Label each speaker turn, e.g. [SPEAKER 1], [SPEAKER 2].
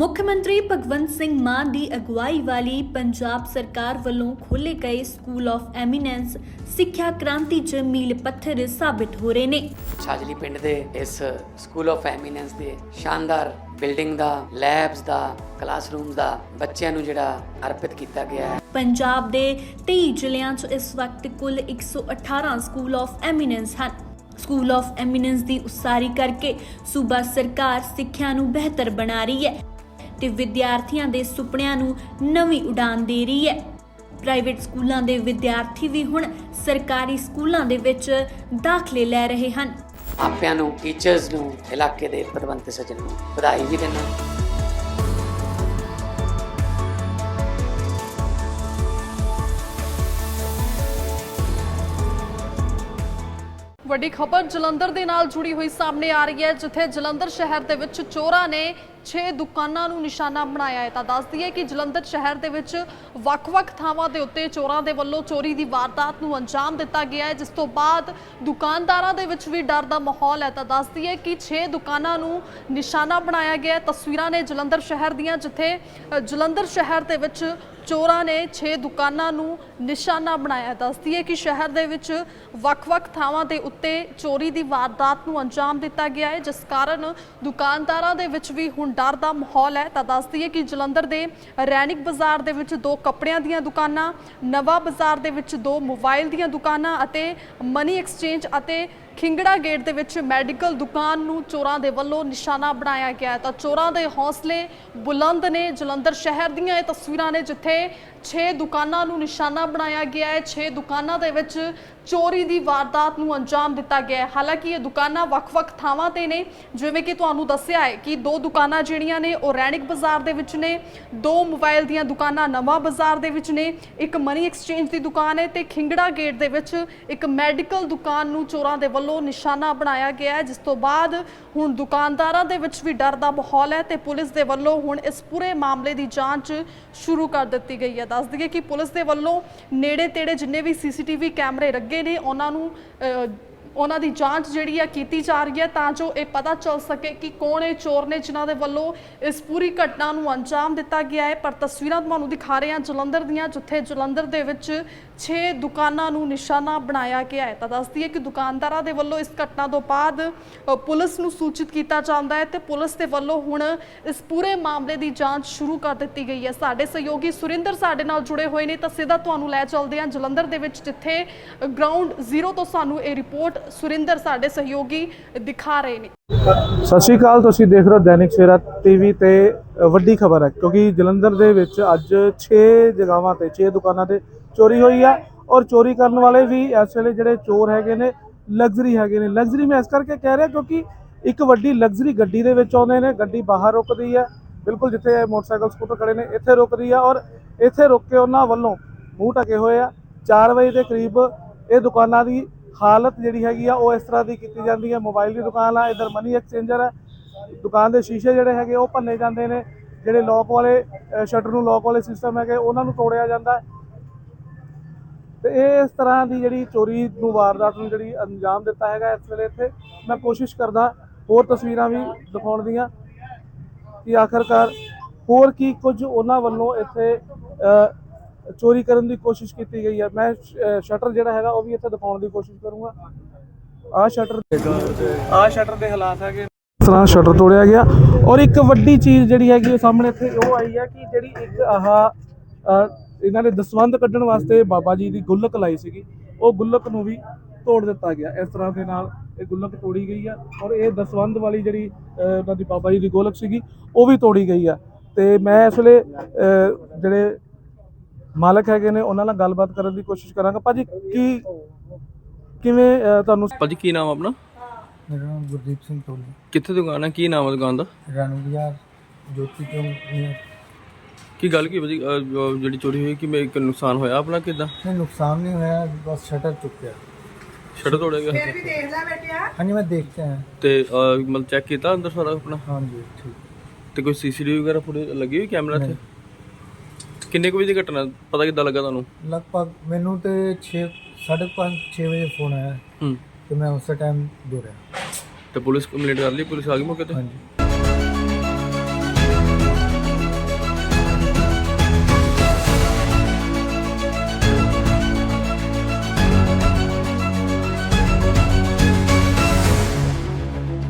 [SPEAKER 1] ਮੁੱਖ ਮੰਤਰੀ ਭਗਵੰਤ ਸਿੰਘ ਮਾਨ ਦੀ ਅਗਵਾਈ ਵਾਲੀ ਪੰਜਾਬ ਸਰਕਾਰ ਵੱਲੋਂ ਖੋਲੇ ਗਏ ਸਕੂਲ ਆਫ ਐਮੀਨੈਂਸ ਸਿੱਖਿਆ ਕ੍ਰਾਂਤੀ 'ਚ ਮੀਲ ਪੱਥਰ ਸਾਬਿਤ ਹੋ ਰਹੇ ਨੇ।
[SPEAKER 2] ਛਾਜਲੀ ਪਿੰਡ ਦੇ ਇਸ ਸਕੂਲ ਆਫ ਐਮੀਨੈਂਸ ਦੇ ਸ਼ਾਨਦਾਰ ਬਿਲਡਿੰਗ ਦਾ ਲੈਬਸ ਦਾ ਕਲਾਸਰੂਮ ਦਾ ਬੱਚਿਆਂ ਨੂੰ ਜਿਹੜਾ ਅਰਪਿਤ ਕੀਤਾ ਗਿਆ ਹੈ।
[SPEAKER 1] ਪੰਜਾਬ ਦੇ 23 ਜ਼ਿਲ੍ਹਿਆਂ 'ਚ ਇਸ ਵਕਤ ਕੁੱਲ 118 ਸਕੂਲ ਆਫ ਐਮੀਨੈਂਸ ਹਨ। ਸਕੂਲ ਆਫ ਐਮੀਨੈਂਸ ਦੀ ਉਸਾਰੀ ਕਰਕੇ ਸੂਬਾ ਸਰਕਾਰ ਸਿੱਖਿਆ ਨੂੰ ਬਿਹਤਰ ਬਣਾ ਰਹੀ ਹੈ। ਤੇ ਵਿਦਿਆਰਥੀਆਂ ਦੇ ਸੁਪਨਿਆਂ ਨੂੰ ਨਵੀਂ ਉਡਾਨ ਦੇ ਰਹੀ ਹੈ। ਪ੍ਰਾਈਵੇਟ ਸਕੂਲਾਂ ਦੇ ਵਿਦਿਆਰਥੀ ਵੀ ਹੁਣ ਸਰਕਾਰੀ ਸਕੂਲਾਂ ਦੇ ਵਿੱਚ ਦਾਖਲੇ ਲੈ ਰਹੇ ਹਨ।
[SPEAKER 2] ਮਾਪਿਆਂ ਨੂੰ ਟੀਚਰਸ ਨੂੰ ਇਲਾਕੇ ਦੇ ਪਤਵੰਤ ਸੱਜਣ ਨੂੰ ਵਧਾਈ ਵੀ ਦਿੰਦਾ
[SPEAKER 3] ਵੱਡੀ ਖਬਰ ਜਲੰਧਰ ਦੇ ਨਾਲ ਜੁੜੀ ਹੋਈ ਸਾਹਮਣੇ ਆ ਰਹੀ ਹੈ ਜਿੱਥੇ ਜਲੰਧਰ ਸ਼ਹਿਰ ਦੇ ਵਿੱਚ ਚੋਰਾਂ ਨੇ 6 ਦੁਕਾਨਾਂ ਨੂੰ ਨਿਸ਼ਾਨਾ ਬਣਾਇਆ ਹੈ ਤਾਂ ਦੱਸਦੀ ਹੈ ਕਿ ਜਲੰਧਰ ਸ਼ਹਿਰ ਦੇ ਵਿੱਚ ਵੱਖ-ਵੱਖ ਥਾਵਾਂ ਦੇ ਉੱਤੇ ਚੋਰਾਂ ਦੇ ਵੱਲੋਂ ਚੋਰੀ ਦੀ ਵਾਰਦਾਤ ਨੂੰ ਅੰਜਾਮ ਦਿੱਤਾ ਗਿਆ ਹੈ, ਜਿਸ ਤੋਂ ਬਾਅਦ ਦੁਕਾਨਦਾਰਾਂ ਦੇ ਵਿੱਚ ਵੀ ਡਰ ਦਾ ਮਾਹੌਲ ਹੈ। ਤਾਂ ਦੱਸ ਦਈਏ ਕਿ 6 ਦੁਕਾਨਾਂ ਨੂੰ ਨਿਸ਼ਾਨਾ ਬਣਾਇਆ ਗਿਆ ਹੈ। ਤਸਵੀਰਾਂ ਨੇ ਜਲੰਧਰ ਸ਼ਹਿਰ ਦੀਆਂ, ਜਿੱਥੇ ਜਲੰਧਰ ਸ਼ਹਿਰ ਦੇ ਵਿੱਚ ਚੋਰਾਂ ਨੇ 6 ਦੁਕਾਨਾਂ ਨੂੰ ਨਿਸ਼ਾਨਾ ਬਣਾਇਆ ਦੱਸਦੀ ਹੈ ਕਿ ਸ਼ਹਿਰ ਦੇ ਵਿੱਚ ਵੱਖ-ਵੱਖ ਥਾਵਾਂ ਦੇ ਉੱਤੇ ਚੋਰੀ ਦੀ ਵਾਰਦਾਤ ਨੂੰ ਅੰਜਾਮ ਦਿੱਤਾ ਗਿਆ ਹੈ, ਜਿਸ ਕਾਰਨ ਦੁਕਾਨਦਾਰਾਂ ਦੇ ਵਿੱਚ ਵੀ ਹੁਣ ਡਰ ਦਾ ਮਾਹੌਲ ਹੈ, ਤਾਂ ਦੱਸਦੀ ਹੈ ਕਿ ਜਲੰਧਰ ਦੇ ਰੈਣਿਕ ਬਾਜ਼ਾਰ ਦੇ ਵਿੱਚ ਦੋ ਕੱਪੜਿਆਂ ਦੀਆਂ ਦੁਕਾਨਾਂ, ਨਵਾਂ ਬਾਜ਼ਾਰ ਦੇ ਵਿੱਚ ਦੋ ਮੋਬਾਈਲ ਦੀਆਂ ਦੁਕਾਨਾਂ ਅਤੇ ਮਨੀ ਐਕਸਚੇਂਜ ਅਤੇ ਖਿੰਗੜਾ ਗੇਟ ਦੇ ਵਿੱਚ ਮੈਡੀਕਲ ਦੁਕਾਨ ਨੂੰ ਚੋਰਾਂ ਦੇ ਵੱਲੋਂ ਨਿਸ਼ਾਨਾ ਬਣਾਇਆ ਗਿਆ ਤਾਂ ਚੋਰਾਂ ਦੇ ਹੌਸਲੇ ਬੁਲੰਦ ਨੇ। ਜਲੰਧਰ ਸ਼ਹਿਰ ਦੀਆਂ ਇਹ ਤਸਵੀਰਾਂ ਨੇ ਜਿੱਥੇ 6 ਦੁਕਾਨਾਂ ਨੂੰ ਨਿਸ਼ਾਨਾ ਬਣਾਇਆ ਗਿਆ ਹੈ। 6 ਦੁਕਾਨਾਂ ਦੇ ਵਿੱਚ ਚੋਰੀ ਦੀ ਵਾਰਦਾਤ ਨੂੰ ਅੰਜਾਮ ਦਿੱਤਾ ਗਿਆ ਹੈ। ਹਾਲਾਂਕਿ ਇਹ ਦੁਕਾਨਾਂ ਵੱਖ-ਵੱਖ ਥਾਵਾਂ ਤੇ ਨੇ। ਜਿਵੇਂ ਕਿ ਤੁਹਾਨੂੰ ਦੱਸਿਆ ਹੈ ਕਿ ਦੋ ਦੁਕਾਨਾਂ ਜਿਹੜੀਆਂ ਨੇ ਉਹ ਰੈਣਿਕ ਬਾਜ਼ਾਰ ਦੇ ਵਿੱਚ ਨੇ। ਦੋ ਮੋਬਾਈਲ ਦੀਆਂ ਦੁਕਾਨਾਂ ਨਵਾਂ ਬਾਜ਼ਾਰ ਦੇ ਵਿੱਚ ਨੇ। ਇੱਕ ਮਨੀ ਐਕਸਚੇਂਜ ਦੀ ਦੁਕਾਨ ਹੈ ਤੇ ਖਿੰਗੜਾ ਗੇਟ ਦੇ ਵਿੱਚ ਇੱਕ ਮੈਡੀਕਲ ਦੁਕਾਨ ਨੂੰ ਚੋਰਾਂ ਦੇ ਵੱਲੋਂ ਨਿਸ਼ਾਨਾ ਬਣਾਇਆ ਗਿਆ ਹੈ ਜਿਸ ਤੋਂ ਬਾਅਦ ਹੁਣ ਦੁਕਾਨਦਾਰਾਂ ਦੇ ਵਿੱਚ ਵੀ ਡਰ ਦਾ ਮਾਹੌਲ ਹੈ ਤੇ ਪੁਲਿਸ ਦੇ ਵੱਲੋਂ ਹੁਣ ਇਸ ਪੂਰੇ ਮਾਮਲੇ ਦੀ ਜਾਂਚ ਸ਼ੁਰੂ ਕਰ ਦਿੱਤੀ ਗਈ ਹੈ। ਦੱਸ ਦਈਏ ਕਿ ਪੁਲਿਸ ਦੇ ਵੱਲੋਂ ਨੇੜੇ ਤੇੜੇ ਜਿੰਨੇ ਵੀ ਸੀਸੀਟੀਵੀ ਕੈਮਰੇ ਲੱਗੇ ਨੇ ਉਹਨਾਂ ਨੂੰ ਅਹ, ਉਹਨਾਂ ਦੀ ਜਾਂਚ ਜਿਹੜੀ ਆ ਕੀਤੀ ਜਾ ਰਹੀ ਹੈ ਤਾਂ ਜੋ ਇਹ ਪਤਾ ਚੱਲ ਸਕੇ ਕਿ ਕੌਣ ਇਹ ਚੋਰ ਨੇ ਜਿਨ੍ਹਾਂ ਦੇ ਵੱਲੋਂ ਇਸ ਪੂਰੀ ਘਟਨਾ ਨੂੰ ਅੰਜਾਮ ਦਿੱਤਾ ਗਿਆ ਹੈ। ਪਰ ਤਸਵੀਰਾਂ ਤੁਹਾਨੂੰ ਦਿਖਾ ਰਹੇ ਹਾਂ ਜਲੰਧਰ ਦੀਆਂ, ਜਿੱਥੇ ਜਲੰਧਰ ਦੇ ਵਿੱਚ 6 ਦੁਕਾਨਾਂ ਨੂੰ ਨਿਸ਼ਾਨਾ ਬਣਾਇਆ ਗਿਆ ਹੈ। ਤਾਂ ਦੱਸਦੀ ਹੈ ਕਿ ਦੁਕਾਨਦਾਰਾਂ ਦੇ ਵੱਲੋਂ ਇਸ ਘਟਨਾ ਤੋਂ ਬਾਅਦ ਪੁਲਿਸ ਨੂੰ ਸੂਚਿਤ ਕੀਤਾ ਜਾਂਦਾ ਹੈ ਤੇ ਪੁਲਿਸ ਦੇ ਵੱਲੋਂ ਹੁਣ ਇਸ ਪੂਰੇ ਮਾਮਲੇ ਦੀ ਜਾਂਚ ਸ਼ੁਰੂ ਕਰ ਦਿੱਤੀ ਗਈ ਹੈ। ਸਾਡੇ ਸਹਿਯੋਗੀ ਸੁਰਿੰਦਰ ਸਾਡੇ ਨਾਲ ਜੁੜੇ ਹੋਏ ਨੇ, ਤਾਂ ਸਿੱਧਾ ਤੁਹਾਨੂੰ ਲੈ ਚੱਲਦੇ ਹਾਂ ਜਲੰਧਰ ਦੇ ਵਿੱਚ, ਜਿੱਥੇ ਗਰਾਊਂਡ ਜ਼ੀਰੋ ਤੋਂ ਸਾਨੂੰ ਇਹ ਰਿਪੋਰਟ ਸੁਰਿੰਦਰ ਸਾਡੇ ਸਹਿਯੋਗੀ ਦਿਖਾ ਰਹੇ ਨੇ।
[SPEAKER 4] ਸਤਿ ਸ਼੍ਰੀ ਅਕਾਲ, ਤੁਸੀਂ ਦੇਖ ਰਹੇ ਹੋ ਦੈਨਿਕ ਸਵੇਰਾ ਟੀਵੀ ਤੇ ਵੱਡੀ ਖਬਰ ਹੈ, ਕਿਉਂਕਿ ਜਲੰਧਰ ਦੇ ਵਿੱਚ ਅੱਜ 6 ਜਗ੍ਹਾਵਾਂ ਤੇ 6 ਦੁਕਾਨਾਂ ਤੇ ਚੋਰੀ ਹੋਈ ਆ ਔਰ ਚੋਰੀ ਕਰਨ ਵਾਲੇ ਵੀ ਇਸ ਵੇਲੇ ਜਿਹੜੇ ਚੋਰ ਹੈਗੇ ਨੇ, ਲਗਜ਼ਰੀ ਹੈਗੇ ਨੇ। ਲਗਜ਼ਰੀ ਮੈਂ ਇਸ ਕਰਕੇ ਕਹਿ ਰਿਹਾ ਕਿਉਂਕਿ ਇੱਕ ਵੱਡੀ ਲਗਜ਼ਰੀ ਗੱਡੀ ਦੇ ਵਿੱਚ ਆਉਂਦੇ ਨੇ, ਗੱਡੀ ਬਾਹਰ ਰੁਕਦੀ ਹੈ ਬਿਲਕੁਲ ਜਿੱਥੇ ਇਹ ਮੋਟਰਸਾਈਕਲ, ਸਕੂਟਰ ਖੜੇ ਨੇ, ਇੱਥੇ ਰੁਕਦੀ ਆ ਔਰ ਇੱਥੇ ਰੁਕ ਕੇ ਉਹਨਾਂ ਵੱਲੋਂ ਮੂੰਹ ਢਕੇ ਹੋਏ ਆ। 4 ਵਜੇ ਦੇ ਕਰੀਬ ਇਹ ਦੁਕਾਨਾਂ ਦੀ ਹਾਲਤ ਜਿਹੜੀ ਹੈਗੀ ਆ, ਉਹ ਇਸ ਤਰ੍ਹਾਂ ਦੀ ਕੀਤੀ ਜਾਂਦੀ ਹੈ। ਮੋਬਾਈਲ ਦੀ ਦੁਕਾਨ ਆ, ਇਧਰ ਮਨੀ ਐਕਸਚੇਂਜਰ ਹੈ ਦੁਕਾਨ ਦੇ ਸ਼ੀਸ਼ੇ ਜਿਹੜੇ ਹੈਗੇ, ਉਹ ਭੰਨੇ ਜਾਂਦੇ ਨੇ। ਜਿਹੜੇ ਲੋਕ ਵਾਲੇ ਸ਼ਟਰ ਨੂੰ ਲੋਕ ਵਾਲੇ ਸਿਸਟਮ ਹੈਗੇ, ਉਹਨਾਂ ਨੂੰ ਤੋੜਿਆ ਜਾਂਦਾ। ਹੈ ਤੇ ਇਹ ਇਸ ਤਰ੍ਹਾਂ ਦੀ ਜਿਹੜੀ ਚੋਰੀ ਨੂੰ ਵਾਰਦਾਤ ਨੂੰ ਜਿਹੜੀ ਅੰਜਾਮ ਦਿੱਤਾ ਹੈਗਾ ਇਸ ਵੇਲੇ ਇੱਥੇ। ਮੈਂ ਕੋਸ਼ਿਸ਼ ਕਰਦਾ ਹੋਰ ਤਸਵੀਰਾਂ ਵੀ ਦਿਖਾਉਣ ਦੀਆਂ ਕਿ ਆਖਰਕਾਰ ਹੋਰ ਕੀ ਕੁਝ ਉਹਨਾਂ ਵੱਲੋਂ ਇੱਥੇ ਚੋਰੀ ਕਰਨ ਦੀ ਕੋਸ਼ਿਸ਼ ਕੀਤੀ ਗਈ ਹੈ। ਮੈਂ ਸ਼ਟਰ ਜਿਹੜਾ ਹੈਗਾ, ਉਹ ਵੀ ਇੱਥੇ ਦਿਖਾਉਣ ਦੀ ਕੋਸ਼ਿਸ਼ ਕਰੂੰਗਾ। ਆਹ ਸ਼ਟਰ ਆਹ ਸ਼ਟਰ ਦੇ ਹਾਲਾਤ ਹੈਗੇ ਇਸ ਤਰ੍ਹਾਂ ਸ਼ਟਰ ਤੋੜਿਆ ਗਿਆ। ਔਰ ਇੱਕ ਵੱਡੀ ਚੀਜ਼ ਜਿਹੜੀ ਹੈਗੀ, ਉਹ ਸਾਹਮਣੇ ਇੱਥੇ ਉਹ ਆਈ ਹੈ ਕਿ ਜਿਹੜੀ ਇੱਕ ਆਹ ਇਹਨਾਂ ਨੇ ਦਸਵੰਧ ਕੱਢਣ ਵਾਸਤੇ ਬਾਬਾ ਜੀ ਦੀ ਗੁੱਲਕ ਲਾਈ ਸੀਗੀ। ਉਹ ਗੁੱਲਕ ਨੂੰ ਵੀ ਤੋੜ ਦਿੱਤਾ ਗਿਆ। ਇਸ ਤਰ੍ਹਾਂ ਦੇ ਨਾਲ ਇਹ ਗੁੱਲਕ ਤੋੜੀ ਗਈ ਆ। ਔਰ ਇਹ ਦਸਵੰਧ ਵਾਲੀ ਜਿਹੜੀ ਉਹਨਾਂ ਦੀ ਬਾਬਾ ਜੀ ਦੀ ਗੋਲਕ ਸੀਗੀ, ਉਹ ਵੀ ਤੋੜੀ ਗਈ ਆ। ਤੇ ਮੈਂ ਇਸ ਵੇਲੇ ਜਿਹੜੇ ਮਾਲਕ ਹੈਗੇ ਨੇ ਉਹਨਾਂ ਨਾਲ ਗੱਲਬਾਤ ਕਰਨ ਦੀ ਕੋਸ਼ਿਸ਼ ਕਰਾਂਗਾ। ਭਾਜੀ ਕੀ ਕਿਵੇਂ ਤੁਹਾਨੂੰ
[SPEAKER 5] ਭਾਜੀ ਕੀ ਨਾਮ ਆਪਣਾ?
[SPEAKER 6] ਮੇਰਾ ਨਾਮ ਗੁਰਦੀਪ ਸਿੰਘ ਟੋਲੀ
[SPEAKER 5] ਕਿੱਥੇ ਦੁਕਾਨ ਹੈ ਕੀ ਨਾਮ ਹੈ ਦੁਕਾਨ ਦਾ?
[SPEAKER 6] ਰਾਣੂ ਬਾਜ਼ਾਰ ਜੋਤੀ ਚੌਂਕ
[SPEAKER 5] ਕੀ ਗੱਲ ਕੀ ਭਾਜੀ? ਜਿਹੜੀ ਚੋਰੀ ਹੋਈ ਕਿ ਮੇ ਇੱਕ ਨੁਕਸਾਨ ਹੋਇਆ ਆਪਣਾ ਕਿਦਾਂ?
[SPEAKER 6] ਨਹੀਂ ਨੁਕਸਾਨ ਨਹੀਂ ਹੋਇਆ ਬਸ ਸ਼ਟਰ ਚੁੱਕ
[SPEAKER 5] ਗਿਆ? ਛੱਡ ਤੋੜਿਆ ਗਿਆ
[SPEAKER 6] ਹਾਂਜੀ ਮੈਂ ਦੇਖਤੇ ਹਾਂ।
[SPEAKER 5] ਤੇ ਮਤਲਬ ਚੈੱਕ ਕੀਤਾ ਅੰਦਰ ਸਾਰਾ ਆਪਣਾ?
[SPEAKER 6] ਹਾਂਜੀ ਠੀਕ।
[SPEAKER 5] ਤੇ ਕੋਈ ਸੀਸੀਟੀਵੀ ਵਗੈਰਾ ਫੁਟੇਜ ਲੱਗੀ ਹੋਈ ਕੈਮਰਾ 'ਚ? ਕਿੰਨੇ ਕੁ ਵਜੇ ਦੀ ਘਟਨਾ? ਪਤਾ ਕਿੱਦਾਂ ਲੱਗਾ ਤੁਹਾਨੂੰ?
[SPEAKER 6] ਲਗਭਗ ਮੈਨੂੰ ਤੇ 6 5:30 6 ਵਜੇ ਫੋਨ ਆਇਆ
[SPEAKER 5] ਹੂੰ।
[SPEAKER 6] ਤੇ ਮੈਂ ਉਸੇ ਟਾਈਮ ਦੌੜਿਆ।
[SPEAKER 5] ਤੇ ਪੁਲਿਸ ਕੰਪਲੇਂਟ ਕਰ ਲਈ? ਪੁਲਿਸ ਆ ਗਈ ਮੌਕੇ ਤੇ?
[SPEAKER 6] ਹਾਂਜੀ।